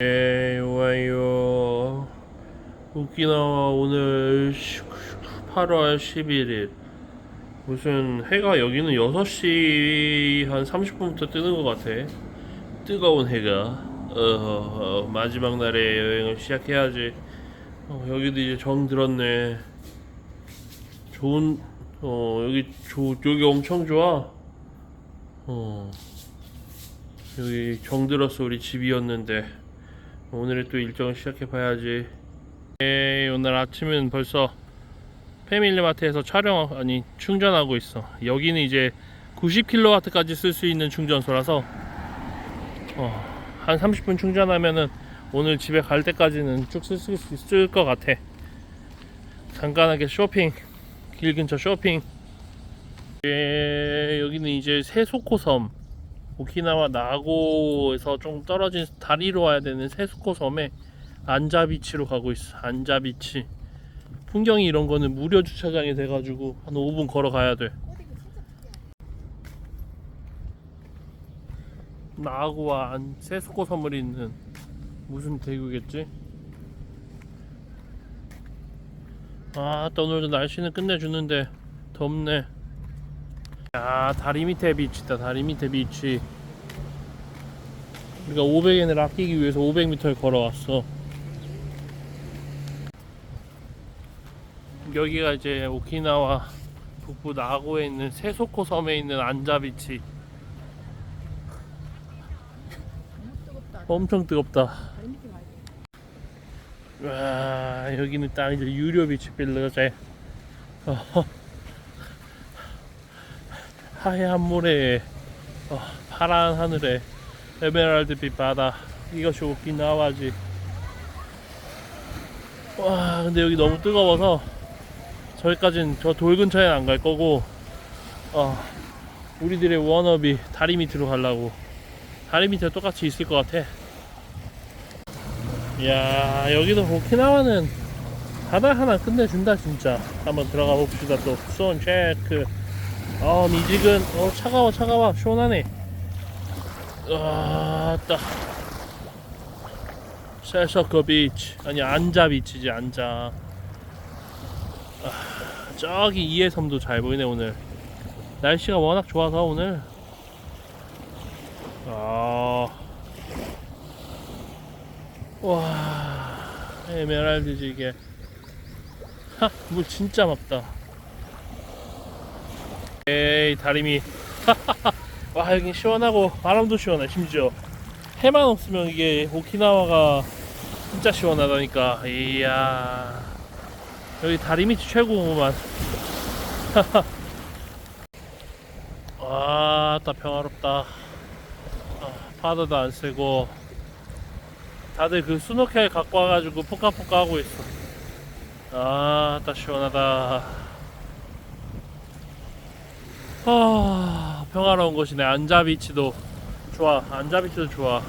네, 와요. 오키나와 오늘 8월 11일. 무슨 해가 여기는 6시 한 30분부터 뜨는 것 같아. 뜨거운 해가. 어, 어, 마지막 날에 여행을 시작해야지. 어, 여기도 이제 정 들었네. 좋은, 어, 여기, 조, 여기 엄청 좋아. 어. 여기 정 들었어 우리 집이었는데 오늘의 또 일정을 시작해 봐야지. 에이, 오늘 아침은 벌써 패밀리마트에서 촬영 아니 충전하고 있어. 여기는 이제 90kW까지 쓸 수 있는 충전소라서 어, 한 30분 충전하면은 오늘 집에 갈 때까지는 쭉 쓸 수 있을 것 같아. 간단하게 쇼핑 길 근처 쇼핑. 예, 여기는 이제 세소코섬 오키나와 나고에서 좀 떨어진 다리로 와야 되는 세스코 섬에 안자비치로 가고 있어. 안자비치. 풍경이 이런 거는 무료 주차장이 돼가지고 한 5분 걸어 가야 돼. 나고와 안 세스코 섬을 있는 무슨 대교겠지? 아, 또 오늘도 날씨는 끝내주는데 덥네. 야 다리 밑에 비치다 다리 밑에 비치. 우리가 500엔을 아끼기 위해서 500m를 걸어왔어. 여기가 이제 오키나와 북부 나고에 있는 세소코 섬에 있는 안자비치. 엄청 뜨겁다. 와 여기는 딱 이제 유료 비치 빌려제 어. 하얀 모래에 어, 파란 하늘에 에메랄드빛 바다 이것이 오키나와지. 와 근데 여기 너무 뜨거워서 저기까진 저돌 근처에는 안갈 거고 어, 우리들의 워너비 다리 밑으로 가려고. 다리 밑에 똑같이 있을 것 같아. 이야 여기도 오키나와는 바다 하나 끝내준다 진짜. 한번 들어가 봅시다 또손 체크 아 미직은 어 차가워 차가워. 시원하네. 아따. 셀서커 비치. 아니 안자 비치지 안자. 아, 저기 이해 섬도 잘 보이네 오늘. 날씨가 워낙 좋아서 오늘. 아. 와 에메랄드지 이게. 하물 진짜 맑다 에이 다리미. 와 여긴 시원하고 바람도 시원해 심지어. 해만 없으면 이게 오키나와가 진짜 시원하다니까. 이야. 여기 다리 밑이 최고구만 아따 평화롭다. 아, 파도도 안 세고. 다들 그 스노켈 갖고 와가지고 포카포카 하고 있어. 아따 시원하다 아, 평화로운 곳이네. 안자비치도 좋아. 안자비치도 좋아.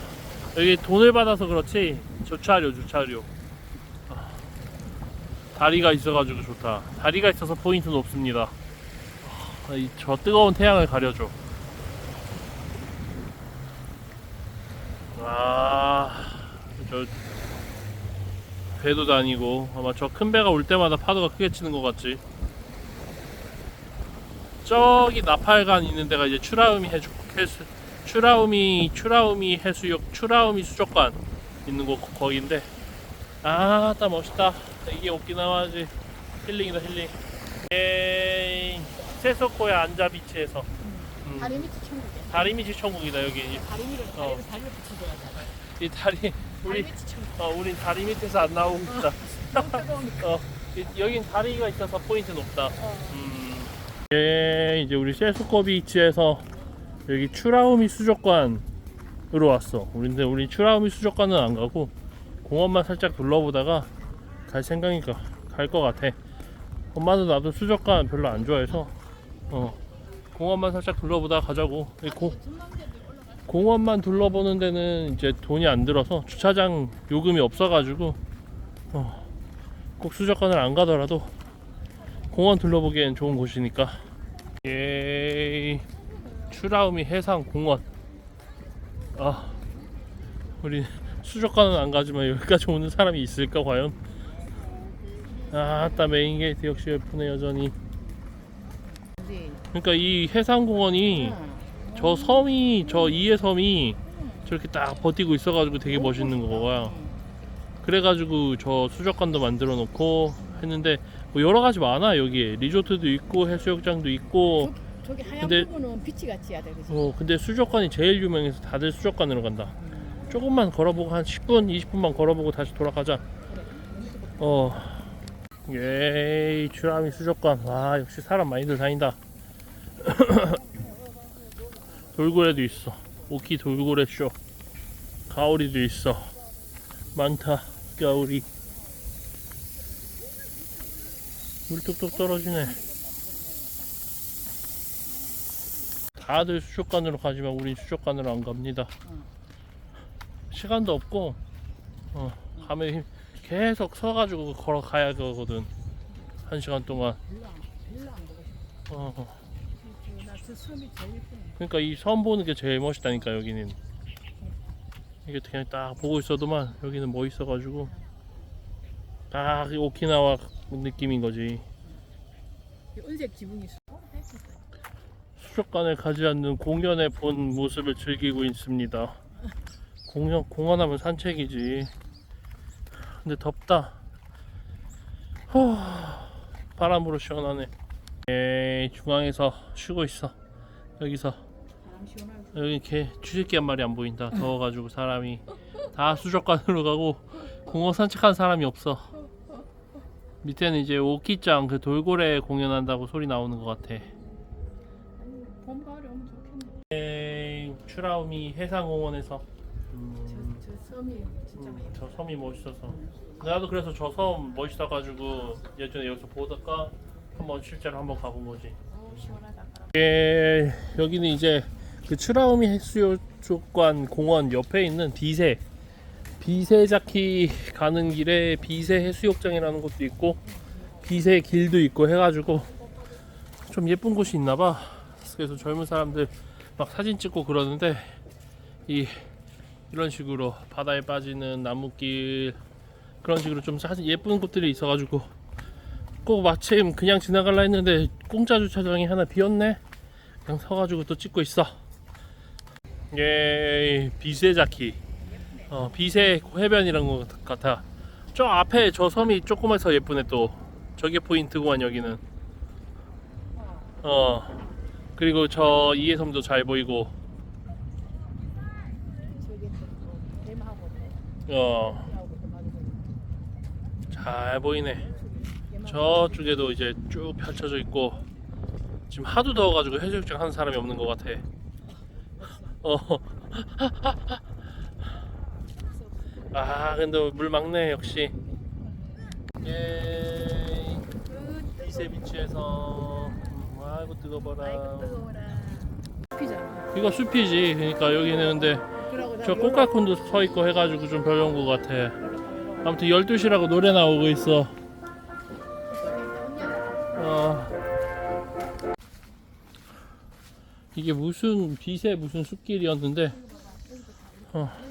여기 돈을 받아서 그렇지 주차료 주차료. 아, 다리가 있어가지고 좋다. 다리가 있어서 포인트 높습니다. 아, 이- 저 뜨거운 태양을 가려줘. 아, 저 배도 다니고 아마 저 큰 배가 올 때마다 파도가 크게 치는 것 같지. 저기 나팔관 있는 데가 이제 추라우미 해수, 해수 추라우미 추라우미 해수욕 추라우미 수족관 있는 곳 거기인데 아따 멋있다 이게 오키나와지 힐링이다 힐링 에이 세소코의 안자 비치에서 음, 다리 밑이 천국이야. 다리 밑이 천국이다 여기 다리 밑을 어. 다리를 다리를 붙이줘야 돼. 이 다리 우리 밑이 천국. 어 우린 다리 밑에서 안 나오고 있다 너무 뜨거우니까. 어 이- 여긴 다리가 있어서 포인트 높다 어. 음. 예, 이제 우리 세수코 비치에서 여기 추라우미 수족관으로 왔어. 우리인데 우리 추라우미 수족관은 안 가고 공원만 살짝 둘러보다가 갈 생각이니까 갈 것 같아. 엄마도 나도 수족관 별로 안 좋아해서 어 공원만 살짝 둘러보다가 가자고. 이 고, 공원만 둘러보는 데는 이제 돈이 안 들어서 주차장 요금이 없어가지고 어, 꼭 수족관을 안 가더라도 공원 둘러보기엔 좋은 곳이니까 예 추라우미 해상 공원 아 우리 수족관은 안 가지만 여기까지 오는 사람이 있을까 과연? 아따 메인 게이트 역시 예쁘네 여전히. 그러니까 이 해상공원이 응. 저 섬이 저 이해 섬이 저렇게 딱 버티고 있어가지고 되게 멋있는 거야. 그래가지고 저 수족관도 만들어 놓고 했는데 뭐 여러 가지 많아 여기에 리조트도 있고 해수욕장도 있고 저기 하얀 근데- 부분은 빛이 같이 해야 돼, 그지? 어 근데 수족관이 제일 유명해서 다들 수족관으로 간다. 조금만 걸어보고 한 10분 20분만 걸어보고 다시 돌아가자. 어. 예이 추라미 수족관 와 역시 사람 많이들 다닌다. 돌고래도 있어. 오키 돌고래 쇼. 가오리도 있어. 많다 가오리. 물 뚝뚝 떨어지네. 다들 수족관으로 가지만 우린 수족관으로 안 갑니다. 응. 시간도 없고 어, 가면 계속 서가지고 걸어가야 되거든. 한 시간 동안. 어, 어. 그러니까 이 섬 보는 게 제일 멋있다니까 여기는. 이게 그냥 딱 보고 있어도만 여기는 멋있어가지고 딱이 오키나와 느낌인 거지. 이 은색 지붕이 있어. 수족관을 가지 않는 공연의 본 모습을 즐기고 있습니다. 공연 공원하면 산책이지. 근데 덥다. 후, 바람으로 시원하네. 에이, 중앙에서 쉬고 있어. 여기서. 여기 개 주새끼 한 마리 안 보인다. 더워가지고 사람이 다 수족관으로 가고 공원 산책한 사람이 없어. 밑에는 이제 오키짱 그 돌고래 공연한다고 소리 나오는 것 같아. 봄 가을에 오면 좋겠네. 에이, 추라우미 해상공원에서 음, 저, 저 섬이 진짜 음, 저 섬이 멋있어서 나도 그래서 저 섬 멋있어 가지고 예전에 여기서 보다가 한번 실제로 한번 가본 거지. 어, 시원하다. 바람. 예, 여기는 이제 그 추라우미 해수욕관 공원 옆에 있는 비세 비세자키 가는 길에 비세 해수욕장이라는 곳도 있고 비세 길도 있고 해가지고 좀 예쁜 곳이 있나봐. 그래서 젊은 사람들 막 사진 찍고 그러는데 이 이런 식으로 바다에 빠지는 나무길 그런 식으로 좀 사진 예쁜 곳들이 있어가지고 꼭 마침 그냥 지나갈라 했는데 공짜 주차장이 하나 비었네. 그냥 서가지고 또 찍고 있어. 예, 비세자키. 어, 비세 해변이란 것 같아. 저 앞에 저 섬이 조그마서 예쁘네 또. 저게 포인트구만 여기는. 어. 그리고 저 이해 섬도 잘 보이고. 어. 잘 보이네. 저쪽에도 이제 쭉 펼쳐져 있고 지금 하도 더워가지고 해수욕장 하는 사람이 없는 것 같아. 어. 아 근데 물 막네 역시. 예. 이세 비치에서 음, 아이고 뜨거워라. 피잖아. 이거 숲이지. 그러니까 여기는 근데 저 꽃갈콘도 서 있고 해가지고 좀 별로인 것 같아. 아무튼 12시라고 노래 나오고 있어. 어. 이게 무슨 빛의 무슨 숲길이었는데 예쁘네.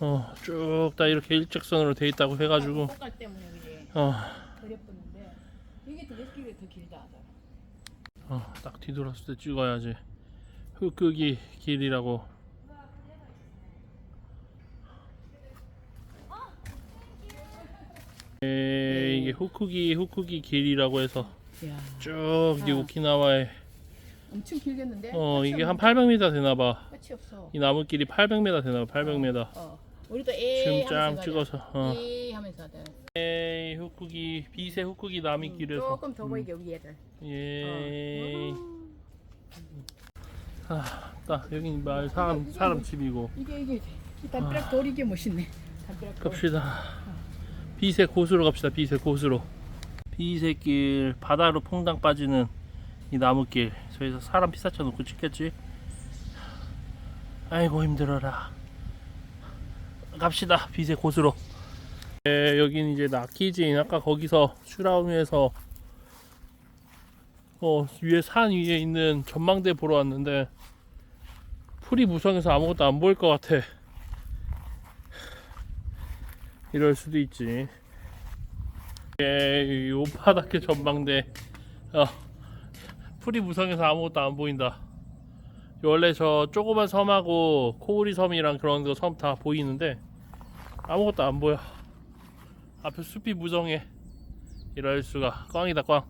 어, 쭉 다 이렇게 일직선으로 돼 있다고 해가지고 꽃갈 때문에 이게 어, 더 예쁜데 이게 더 예쁘게 더 길다 하더라. 어, 딱 뒤돌았을 때 찍어야지. 흑흑이 길이라고. 에, 이게 후쿠기 후쿠기 길이라고 해서 이야, 쭉 이 아. 오키나와에 엄청 길겠는데? 어 끝이 이게 한 없는데? 800m 되나봐. 끝이 없어. 이 나무길이 800m 되나봐. 800m. 어. 우리도 에 지금 하면서 가자. 찍어서. 어. 에 하면서 하자. 에이 후쿠기 비세 후쿠기 나미길에서. 조금 더 보이게 우리 애들. 예. 어. 아, 딱 여기 말 사람 사람 집이고. 이게 이게 이 담벼락 돌 이게 멋있네. 담벼락 돌. 갑시다. 비세 고수로 갑시다. 비세 고수로. 비세길 바다로 퐁당 빠지는 이 나무길. 저기서 사람 피사차 놓고 찍겠지. 아이고 힘들어라. 갑시다. 빛의 곳으로. 네, 여긴 이제 나키진. 아까 거기서 슈라우미에서 어, 위에 산 위에 있는 전망대 보러 왔는데 풀이 무성해서 아무것도 안 보일 것 같아. 이럴 수도 있지. 예, 요파닥게 전망대. 어, 풀이 무성해서 아무것도 안 보인다. 원래 저 조그만 섬하고 코우리 섬이랑 그런 거 섬 다 보이는데 아무것도 안 보여. 앞에 숲이 무정해. 이럴 수가. 꽝이다 꽝.